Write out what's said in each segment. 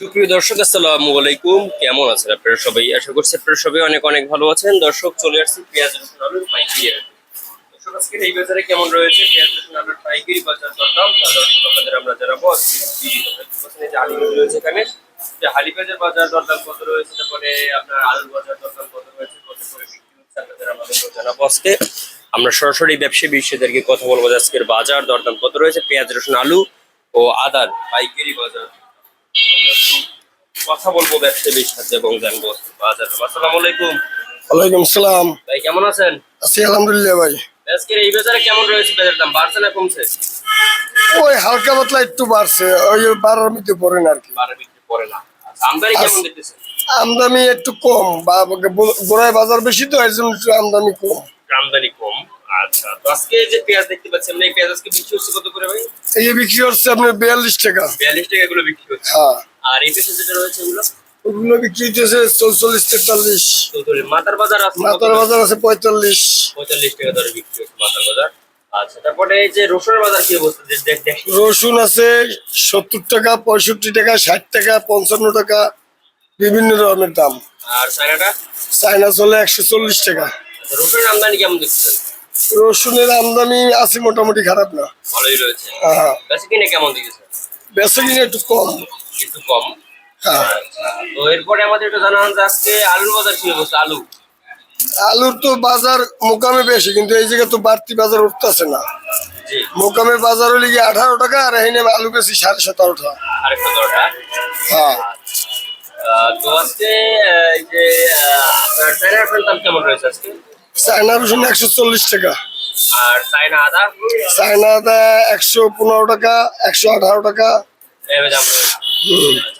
সুপ্রিয় দর্শক, আসসালামু আলাইকুম। কেমন আছেন আপনারা সবাই? আশা করছি আপনারা সবাই অনেক অনেক ভালো আছেন। দর্শক, চলে আসছি পেঁয়াজ রসুন আলুর পাইকারি। দর্শক, আজকের এই বাজারে কেমন রয়েছে? পেঁয়াজ রসুন আলুর পাইকারি বাজার দরদাম দর্শক, আপনাদের আমরা জানাব। আজকে রয়েছে এখানে। যে হালি পেঁয়াজের বাজার দরদাম কত রয়েছে? তারপরে আপনার আলুর বাজার দরদাম কত রয়েছে? কত করে বিক্রি হচ্ছে? আপনাদের আমাদের জানাব আজকে। আমরা সরাসরি ব্যবসায়ী বিশ্বেদেরকে কথা বলব আজকের বাজার দরদাম কত রয়েছে? পেঁয়াজ রসুন আলু ও আদার পাইকারি বাজার কথা বলব ব্যবসায়ীর সাথে এবং জানব বাজার। আসসালামু আলাইকুম। ওয়ালাইকুম সালাম। ভাই কেমন আছেন? আছি আলহামদুলিল্লাহ ভাই। আজকের এই বাজারে কেমন রয়েছে দাম? বাড়ছে না কমছে? ওই হালকা পাতলা একটু বাড়ছে ওই বাড়ার মধ্যে পড়ে না আর কি। বাড়ে বিক্রি করে না। আচ্ছা, আমদানি কেমন দেখতেছেন? আমদানি একটু কম বা গোড়ায় বাজার বেশি তো এর জন্য একটু আমদানি কম। আমদানি কম। আচ্ছা তো আজকে যে পেঁয়াজ দেখতে পাচ্ছেন এই পেঁয়াজ আজকে বিক্রি হচ্ছে কত করে ভাই? এই বিক্রি হচ্ছে আপনার বিয়াল্লিশ টাকা। বিয়াল্লিশ টাকা এগুলো বিক্রি হচ্ছে। হ্যাঁ। আর এই পেশে যেটা রয়েছে এগুলো? ওগুলো বিক্রি হচ্ছে চৌচল্লিশ তেতাল্লিশ। চৌধুরী বাজার আছে মাথার বাজার আছে পঁয়তাল্লিশ। পঁয়তাল্লিশ টাকা দরে বিক্রি হচ্ছে মাথার বাজার। আচ্ছা তারপরে এই যে রসুনের বাজার কি অবস্থা? দেখ দেখ দেখি। রসুন আছে সত্তর টাকা পঁয়ষট্টি টাকা ষাট টাকা পঞ্চান্ন টাকা বিভিন্ন রকমের দাম। আর চায়নাটা? চাইনা চলে একশো চল্লিশ টাকা। আচ্ছা, রসুনের আমদানি কেমন দেখছেন রসুনের আমদানি আছে মোটামুটি খারাপ না। ভালোই রয়েছে। হ্যাঁ। কিনে কেমন দেখেছে বেচা কিনে একটু কম। একটু কম। হ্যাঁ। তো এরপরে আমাদের একটু জানান যে আজকে আলুর বাজার কি অবস্থা? আলু? আলুর তো বাজার মোকামে বেশি কিন্তু এই জায়গায় তো বাড়তি বাজার উঠতেছে না। মোকামে বাজার হলে গিয়ে আঠারো টাকা আর এখানে আলু বেশি সাড়ে সতেরো টাকা। আরেকটা দরটা হ্যাঁ। তো আজকে এই যে চায়না রসুন দাম কেমন রয়েছে আজকে? চায়না রসুন একশো চল্লিশ টাকা। আর চায়না আদা? চায়না আদা একশো পনেরো টাকা একশো আঠারো টাকা। দাম রয়েছে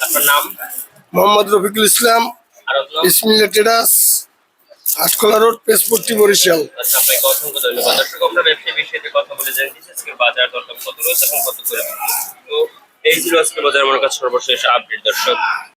আপনার নাম? মোহাম্মদ রফিকুল ইসলাম ইসমিল্লা আটকলা রোড পেসপট্টি বরিশাল আচ্ছা আপনাকে অসংখ্য ধন্যবাদ। দর্শক আমরা ব্যবসায়ী বিষয়ে কথা বলে আজকে বাজার দরদাম কত রয়েছে এবং কত করে তো এই ছিল আজকে বাজার আমার কাছে সর্বশেষ আপডেট দর্শক।